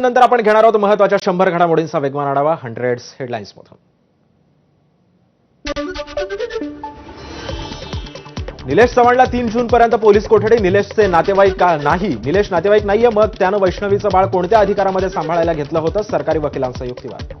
नंतर आपण घेणार आहोत महत्त्वाच्या शंभर घडामोडींचा वेगवान आढावा. हंड्रेड हेडलाईन्स मधून. निलेश चव्हाणला तीन जून पर्यंत पोलीस कोठडी. निलेशचे नातेवाईक का नाही? निलेश नातेवाईक नाहीये. मग त्यानं वैष्णवीचं बाळ कोणत्या अधिकारामध्ये सांभाळायला घेतलं होतं? सरकारी वकिलांचा युक्तिवाद.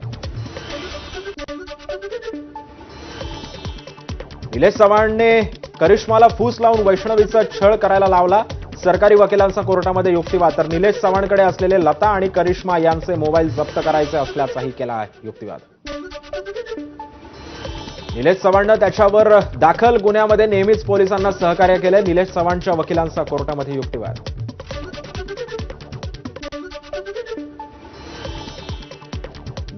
निलेश चव्हाणने करिश्माला फूस लावून वैष्णवीचा छळ करायला लावला. सरकारी वकिलांचा कोर्टामध्ये युक्तिवाद तर निलेश चव्हाणकडे असलेले लता आणि करिश्मा यांचे मोबाईल जप्त करायचे असल्याचाही केला आहे युक्तिवाद. निलेश चव्हाणनं त्याच्यावर दाखल गुन्ह्यामध्ये नेहमीच पोलिसांना सहकार्य केलं निलेश चव्हाणच्या वकिलांचा कोर्टामध्ये युक्तिवाद.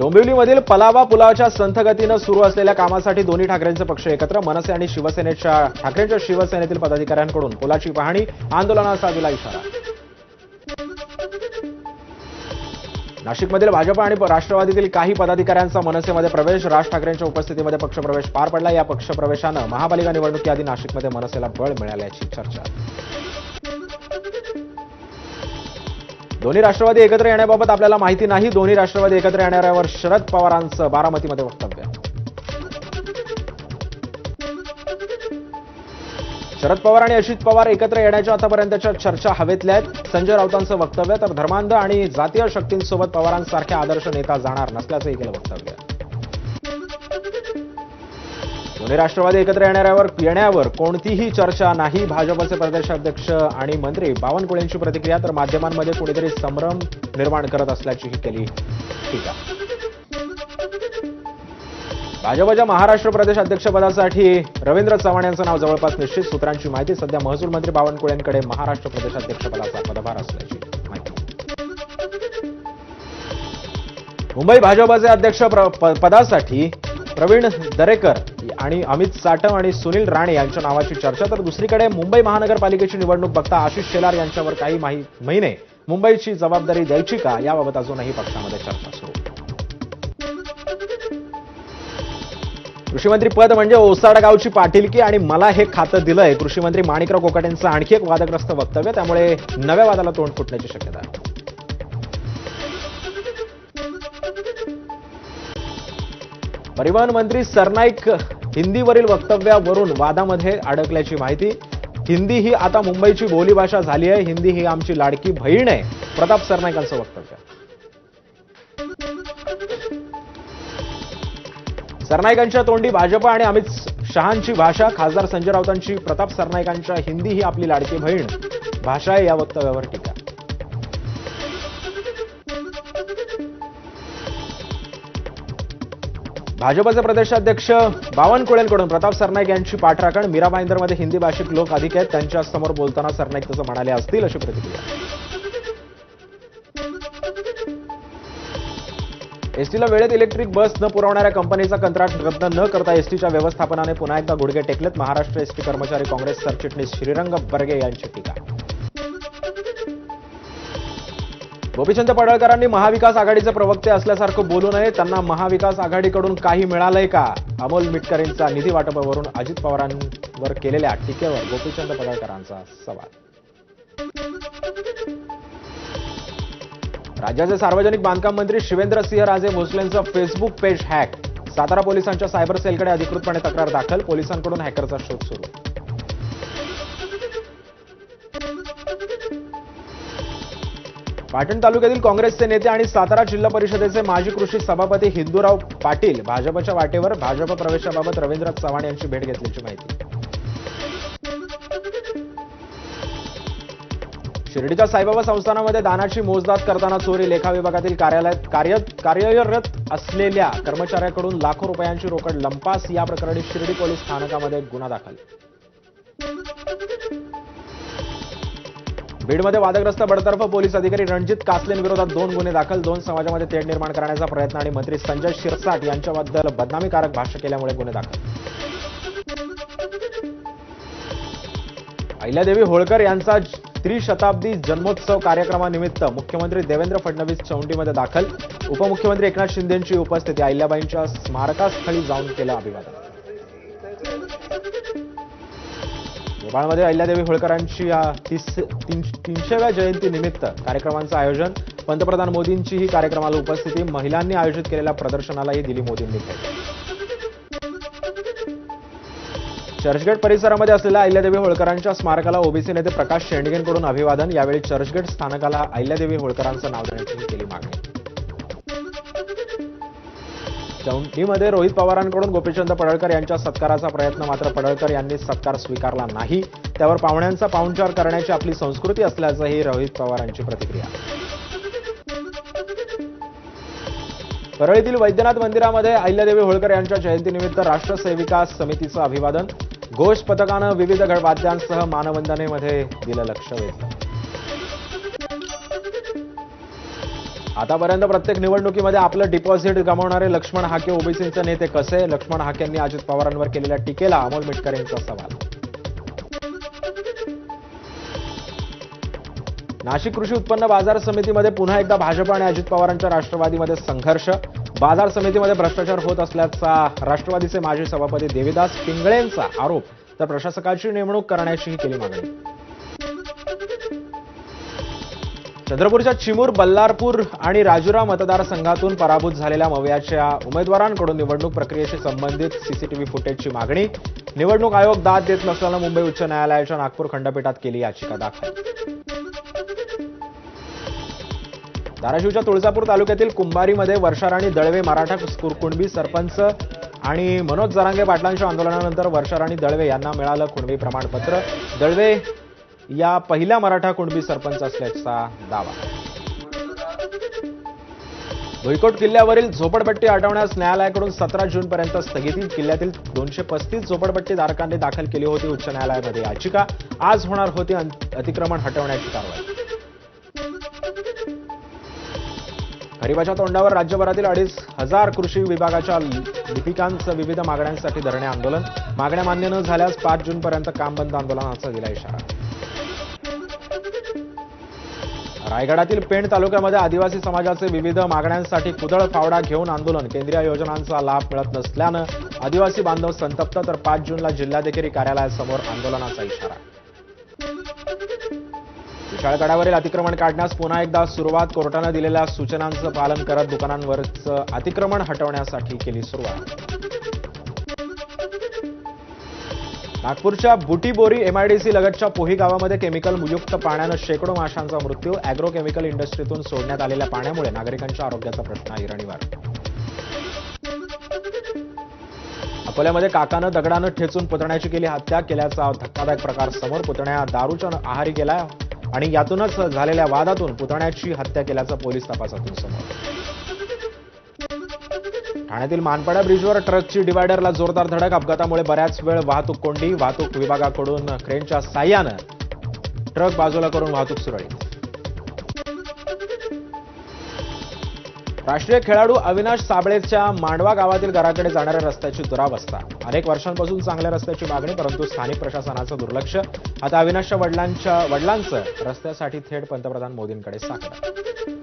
डोंबिवलीमधील पलावा पुलावाच्या संथगतीनं सुरू असलेल्या कामासाठी दोन्ही ठाकरेंचे पक्ष एकत्र. मनसे आणि शिवसेनेच्या ठाकरेंच्या शिवसेनेतील पदाधिकाऱ्यांकडून पुलाची पाहणी आंदोलनाचा दिला इशारा. नाशिकमधील भाजप आणि राष्ट्रवादीतील काही पदाधिकाऱ्यांचा मनसेमध्ये प्रवेश राज ठाकरेंच्या उपस्थितीमध्ये पक्षप्रवेश पार पडला. या पक्षप्रवेशानं महापालिका निवडणुकीआधी नाशिकमध्ये मनसेला बळ मिळाल्याची चर्चा. दोन्ही राष्ट्रवादी एकत्र येण्याबाबत आपल्याला माहिती नाही. दोन्ही राष्ट्रवादी एकत्र येणाऱ्यावर शरद पवारांचं बारामतीमध्ये वक्तव्य. शरद पवार आणि अजित पवार एकत्र येण्याच्या आतापर्यंतच्या चर्चा हवेतल्या आहेत. संजय राऊतांचं वक्तव्य तर धर्मांध आणि जातीय शक्तींसोबत पवारांसारख्या आदर्श नेता जाणार नसल्याचंही केलं वक्तव्य. दोन्ही राष्ट्रवादी एकत्र येणाऱ्यावर येण्यावर कोणतीही चर्चा नाही. भाजपचे प्रदेशाध्यक्ष आणि मंत्री बावनकुळेंची प्रतिक्रिया तर माध्यमांमध्ये कुणीतरी संभ्रम निर्माण करत असल्याचीही केली टीका. भाजपच्या महाराष्ट्र प्रदेश अध्यक्षपदासाठी रवींद्र चव्हाण यांचं नाव जवळपास निश्चित. सूत्रांची माहिती सध्या महसूल मंत्री बावनकुळेंकडे महाराष्ट्र प्रदेश अध्यक्षपदाचा पदभार असल्याची माहिती. मुंबई भाजपचे अध्यक्ष प्र- प- पदासाठी प्रवीण दरेकर आणि अमित साटम आणि सुनील राणे यांच्या नावाची चर्चा. तर दुसरीकडे मुंबई महानगरपालिकेची निवडणूक बघता आशिष शेलार यांच्यावर काही माही- महिने मुंबईची जबाबदारी द्यायची का? याबाबत अजूनही पक्षामध्ये चर्चा सुरू. कृषीमंत्री पद म्हणजे ओसाड गावची पाटीलकी आणि मला हे खातं दिलंय. कृषीमंत्री माणिकराव कोकाटेंचं आणखी एक वादग्रस्त वक्तव्य. त्यामुळे नव्या वादाला तोंड फुटण्याची शक्यता आहे. परिवहन मंत्री सरनाईक हिंदीवरील वक्तव्यावरून वादामध्ये अडकल्याची माहिती. हिंदी ही आता मुंबईची बोलीभाषा झाली आहे. हिंदी ही आमची लाडकी बहीण आहे. प्रताप सरनाईकांचं वक्तव्य. सरनाईकांच्या तोंडी भाजप आणि अमित शहांची भाषा. खासदार संजय राऊतांची प्रताप सरनाईकांच्या हिंदी ही आपली लाडकी बहीण. भाषा आहे या वक्तव्यावर टीका. भाजपचे प्रदेशाध्यक्ष बावनकुळेंकडून प्रताप सरनाईक यांची पाठराखण. मीरा भाईंदरमध्ये हिंदी भाषिक लोक अधिक आहेत. त्यांच्यासमोर बोलताना सरनाईक तसं म्हणाले असतील अशी प्रतिक्रिया. एसटीला वेळेत इलेक्ट्रिक बस न पुरवणाऱ्या कंपनीचा कंत्राट रद्द न करता एसटीच्या व्यवस्थापनाने पुन्हा एकदा गुडघे टेकलेत. महाराष्ट्र एसटी कर्मचारी काँग्रेस सरचिटणीस श्रीरंग बर्गे यांची टीका. गोपीचंद पडळकरांनी महाविकास आघाडीचे प्रवक्ते असल्यासारखं बोलू नये. त्यांना महाविकास आघाडीकडून काही मिळालंय का? अमोल मिटकरींचा निधी वाटपावरून अजित पवारांवर केलेल्या टीकेवर गोपीचंद पडळकरांचा सवाल. राज्याचे सार्वजनिक बांधकाम मंत्री शिवेंद्रसिंह राजे भोसलेंचं फेसबुक पेज हॅक. सातारा पोलिसांच्या सायबर सेलकडे अधिकृतपणे तक्रार दाखल पोलिसांकडून हॅकरचा शोध सुरू. पाटण तालुक्यातील काँग्रेसचे नेते आणि सातारा जिल्हा परिषदेचे माजी कृषी सभापती हिंदूराव पाटील भाजपच्या वाटेवर भाजप प्रवेशाबाबत रवींद्र चव्हाण यांची भेट घेतल्याची माहिती. शिर्डीच्या साईबाबा संस्थानामध्ये दानाची मोजदाद करताना चोरी लेखा विभागातील कार्यालयात कार्य कार्यरत असलेल्या कर्मचाऱ्याकडून लाखो रुपयांची रोकड लंपास या प्रकरणी शिर्डी पोलीस स्थानकामध्ये गुन्हा दाखल. बीडमध्ये वादग्रस्त बडतर्फ पोलीस अधिकारी रणजित कासलेंविरोधात दोन गुन्हे दाखल दोन समाजामध्ये तेढ निर्माण करण्याचा प्रयत्न आणि मंत्री संजय शिरसाट यांच्याबद्दल बदनामीकारक भाष्य केल्यामुळे गुन्हे दाखल. अहिल्यादेवी होळकर यांचा त्रिशताब्दी जन्मोत्सव कार्यक्रमानिमित्त मुख्यमंत्री देवेंद्र फडणवीस चौंडीमध्ये दाखल. उपमुख्यमंत्री एकनाथ शिंदेंची उपस्थिती अहिल्याबाईंच्या स्मारकास्थळी जाऊन केलं अभिवादन. नेपाळमध्ये अहिल्यादेवी होळकरांची या तीस तीन तीनशेव्या जयंतीनिमित्त कार्यक्रमांचं आयोजन. पंतप्रधान मोदींचीही कार्यक्रमाला उपस्थिती. महिलांनी आयोजित केलेल्या प्रदर्शनालाही दिली मोदींनी चर्चगेट परिसरामध्ये असलेल्या अहिल्यादेवी होळकरांच्या स्मारकाला ओबीसी नेते प्रकाश शेंडगेंकडून अभिवादन. यावेळी चर्चगेट स्थानकाला अहिल्यादेवी होळकरांचं नाव देण्याची केली मागणी. चौंडीमध्ये रोहित पवारांकडून गोपीचंद पडळकर यांच्या सत्काराचा प्रयत्न मात्र पडळकर यांनी सत्कार स्वीकारला नाही. त्यावर पाहुण्यांचा पाहुणचार करण्याची आपली संस्कृती असल्याचंही रोहित पवारांची प्रतिक्रिया. परळीतील वैद्यनाथ मंदिरामध्ये अहिल्यादेवी होळकर यांच्या जयंतीनिमित्त राष्ट्रसेविका समितीचं अभिवादन. घोष पथकानं विविध गड- वाद्यांसह मानवंदनेमध्ये दिलं लक्ष वेधलं आतापर्यंत प्रत्येक निवडणुकीमध्ये आपलं डिपॉझिट गमावणारे लक्ष्मण हाके ओबीसीचे नेते कसे? लक्ष्मण हाकेंनी अजित पवारांवर केलेल्या टीकेला अमोल मिटकर यांचा सवाल. नाशिक कृषी उत्पन्न बाजार समितीमध्ये पुन्हा एकदा भाजप आणि अजित पवारांच्या राष्ट्रवादीमध्ये संघर्ष. बाजार समितीमध्ये भ्रष्टाचार होत असल्याचा राष्ट्रवादीचे माजी सभापती देविदास पिंगळेंचा आरोप. तर प्रशासकाची नेमणूक करण्याचीही केली मागणी. चंद्रपूरच्या चिमूर बल्लारपूर आणि राजुरा मतदारसंघातून पराभूत झालेल्या मव्याच्या उमेदवारांकडून निवडणूक प्रक्रियेशी संबंधित सीसीटीव्ही फुटेजची मागणी. निवडणूक आयोग दाद देत नसल्यानं मुंबई उच्च न्यायालयाच्या नागपूर खंडपीठात केली याचिका दाखल. धाराशिवच्या तुळजापूर तालुक्यातील कुंभारीमध्ये वर्षाराणी दळवे मराठा कुरकुणबी सरपंच आणि मनोज जरांगे पाटलांच्या आंदोलनानंतर वर्षाराणी दळवे यांना मिळालं कुणबी प्रमाणपत्र. दळवे या पहिल्या मराठा कुणबी सरपंच असल्याचा दावा. भुईकोट किल्ल्यावरील झोपडपट्टी हटवण्यास न्यायालयाकडून सतरा जूनपर्यंत स्थगिती. किल्ल्यातील दोनशे पस्तीस झोपडपट्टी धारकांनी दाखल केली होती. उच्च न्यायालयामध्ये याचिका आज होणार होती. अतिक्रमण हटवण्याची कारवाई. खरीपाच्या तोंडावर राज्यभरातील अडीच हजार कृषी विभागाच्या लिपिकांचं विविध मागण्यांसाठी धरणे आंदोलन. मागण्या मान्य न झाल्यास पाच जूनपर्यंत काम बंद आंदोलनाचा दिला इशारा. रायगडातील पेण तालुक्यामध्ये आदिवासी समाजाचे विविध मागण्यांसाठी कुदळ फावडा घेऊन आंदोलन. केंद्रीय योजनांचा लाभ मिळत नसल्यानं आदिवासी बांधव संतप्त तर पाच जूनला जिल्हाधिकारी कार्यालयासमोर आंदोलनाचा इशारा. विशाळगडावरील अतिक्रमण काढण्यास पुन्हा एकदा सुरुवात. कोर्टानं दिलेल्या सूचनांचं पालन करत दुकानांवरचं अतिक्रमण हटवण्यासाठी केली सुरुवात. नागपूरच्या बुटीबोरी एमआयडीसी लगतच्या पोही गावामध्ये केमिकल मुयुक्त पाण्यानं शेकडो माशांचा मृत्यू. अॅग्रो केमिकल इंडस्ट्रीतून सोडण्यात आलेल्या पाण्यामुळे नागरिकांच्या आरोग्याचा प्रश्न ऐरणीवर. अकोल्यामध्ये काकानं दगडानं ठेचून पुतण्याची केली हत्या. केल्याचा धक्कादायक प्रकार समोर पुतण्या दारूच्या आहारी गेला आणि यातूनच झालेल्या वादातून पुतण्याची हत्या केल्याचं पोलीस तपासातून समोर. ठाण्यातील मानपाडा ब्रिजवर ट्रकची डिवायडरला जोरदार धडक. अपघातामुळे बऱ्याच वेळ वाहतूक कोंडी वाहतूक विभागाकडून क्रेनच्या साह्यानं ट्रक बाजूला करून वाहतूक सुरळीत. राष्ट्रीय खेळाडू अविनाश साबळेच्या मांडवा गावातील घराकडे जाणाऱ्या रस्त्याची दुरावस्था. अनेक वर्षांपासून चांगल्या रस्त्याची मागणी परंतु स्थानिक प्रशासनाचं दुर्लक्ष. आता अविनाशच्या वडिलांच्या वडिलांचं रस्त्यासाठी थेट पंतप्रधान मोदींकडे साकडं.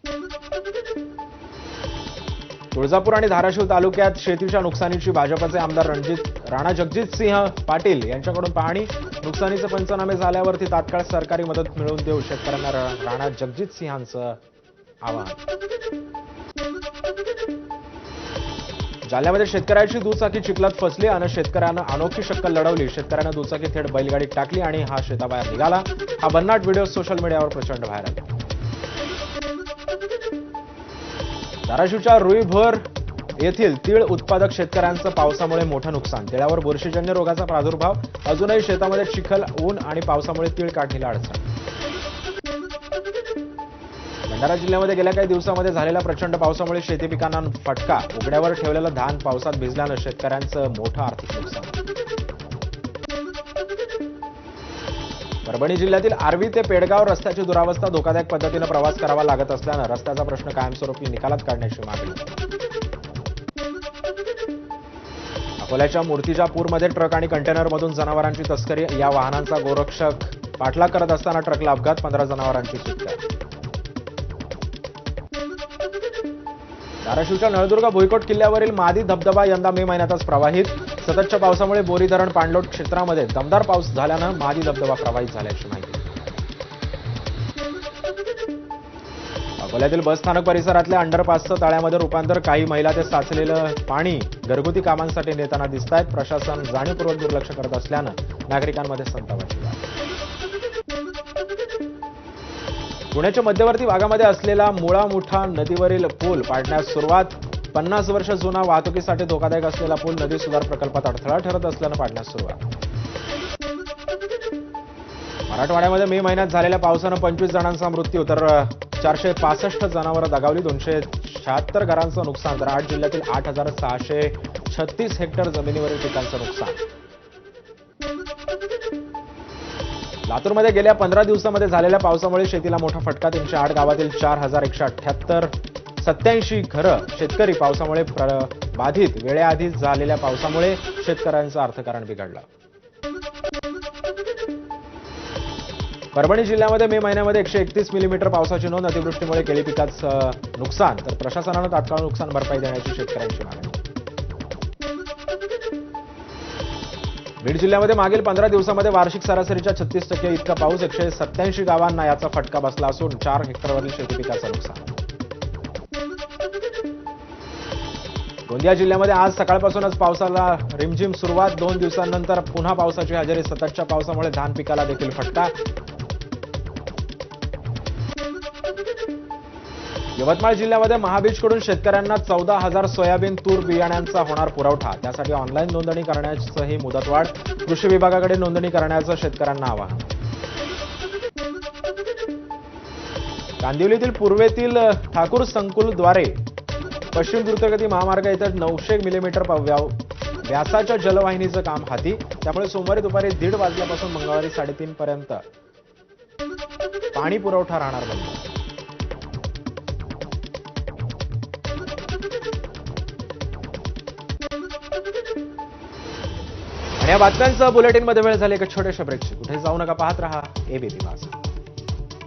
तुळजापूर आणि धाराशिव तालुक्यात शेतीच्या नुकसानीची भाजपाचे आमदार रणजित राणा जगजित सिंह पाटील यांच्याकडून पाहणी. नुकसानीचे पंचनामे झाल्यावरती तात्काळ सरकारी मदत मिळवून देऊ शेतकऱ्यांना राणा जगजित सिंहांचं आवाहन. जालन्यामध्ये शेतकऱ्याची दुचाकी चिखलात फसली आणि शेतकऱ्यानं अनोखी शक्कल लढवली. शेतकऱ्यानं दुचाकी थेट बैलगाडीत टाकली आणि हा शेताबाहेर निघाला. हा भन्नाट व्हिडिओ सोशल मीडियावर प्रचंड व्हायरल. धाराशिवच्या रुईभर येथील तीळ उत्पादक शेतकऱ्यांचं पावसामुळे मोठं नुकसान. तिळावर बुरशीजन्य रोगाचा प्रादुर्भाव. अजूनही शेतामध्ये चिखल ऊन आणि पावसामुळे तीळ काढणीला अडचण भंडारा जिल्ह्यामध्ये गेल्या काही दिवसामध्ये झालेल्या प्रचंड पावसामुळे शेती पिकांना फटका. उघड्यावर ठेवलेलं धान पावसात भिजल्यानं शेतकऱ्यांचं मोठं आर्थिक नुकसान. परभणी जिल्ह्यातील आर्वी ते पेडगाव रस्त्याची दुरावस्था धोकादायक पद्धतीनं प्रवास करावा लागत असल्यानं रस्त्याचा प्रश्न कायमस्वरूपी निकालात काढण्याची मागणी. अकोल्याच्या मूर्तिजापूरमध्ये ट्रक आणि कंटेनरमधून जनावरांची तस्करी या वाहनांचा गोरक्षक पाठलाग करत असताना ट्रकला अपघात पंधरा जनावरांची सुटका. धाराशिवच्या नळदुर्ग भुईकोट किल्ल्यावरील मादी धबधबा यंदा मे महिन्यातच प्रवाहित. सततच्या पावसामुळे बोरी धरण पाणलोट क्षेत्रामध्ये दमदार पाऊस झाल्यानं मादी धबधबा प्रवाहित झाल्याची माहिती. अकोल्यातील बस स्थानक परिसरातल्या अंडरपासचं तळ्यामध्ये रूपांतर काही महिला ते साचलेलं पाणी घरगुती कामांसाठी नेताना दिसत आहेत प्रशासन जाणीवपूर्वक दुर्लक्ष करत असल्यानं नागरिकांमध्ये संतापाची पुण्याच्या मध्यवर्ती भागामध्ये असलेला मुळा मुठा नदीवरील पूल पाडण्यास सुरुवात पन्नास वर्ष जुना वाहतुकीसाठी धोकादायक असलेला पूल नदी सुधार प्रकल्पात अडथळा ठरत असल्यानं पाडण्यास सुरुवात. मराठवाड्यामध्ये मे महिन्यात झालेल्या पावसानं पंचवीस जणांचा मृत्यू तर चारशे पासष्ट जनावरं दगावली दोनशे शहात्तर घरांचं नुकसान तर आठ जिल्ह्यातील आठ हजार सहाशे छत्तीस हेक्टर जमिनीवरील पिकांचं नुकसान. लातूरमध्ये गेल्या पंधरा दिवसामध्ये झालेल्या पावसामुळे शेतीला मोठा फटका तीनशे आठ गावातील चार हजार एकशे अठ्ठ्याहत्तर सत्याऐंशी घरं शेतकरी पावसामुळे बाधित. वेळेआधीच झालेल्या पावसामुळे शेतकऱ्यांचं अर्थकारण बिघडलं. परभणी जिल्ह्यामध्ये मे महिन्यामध्ये एकशे एकतीस मिलीमीटर पावसाची नोंद. अतिवृष्टीमुळे केळी पिकाचं नुकसान. तर प्रशासनानं तात्काळ नुकसान भरपाई देण्याची शेतकऱ्यांची मागणी. बीड जिल्ह्यामध्ये मागील पंधरा दिवसामध्ये वार्षिक सरासरीच्या छत्तीस टक्के इतका पाऊस. एकशे सत्याऐंशी गावांना याचा फटका बसला असून चार हेक्टरवरील शेती पिकाचं नुकसान. गोंदिया जिल्ह्यामध्ये आज सकाळपासूनच पावसाला रिमझिम सुरुवात. दोन दिवसांनंतर पुन्हा पावसाची हजेरी. सततच्या पावसामुळे धान पिकाला देखील फटका. यवतमाळ जिल्ह्यामध्ये महाबीजकडून शेतकऱ्यांना चौदा हजार सोयाबीन तूर बियाण्यांचा होणार पुरवठा. त्यासाठी ऑनलाईन नोंदणी करण्याचंही मुदतवाढ. कृषी विभागाकडे नोंदणी करण्याचं शेतकऱ्यांना आवाहन. कांदिवलीतील पूर्वेतील ठाकूर संकुलद्वारे पश्चिम द्रुतगती महामार्ग इथं नऊशे मिलीमीटर व्यासाच्या जलवाहिनीचं काम हाती. त्यामुळे सोमवारी दुपारी दीड वाजल्यापासून मंगळवारी साडेतीन पर्यंत पाणी पुरवठा राहणार बंद. या बातम्यांचं बुलेटिनमध्ये वेळ झाली एका छोट्याशा ब्रेकची कुठे जाऊ नका पाहत रहा एबीपी माझा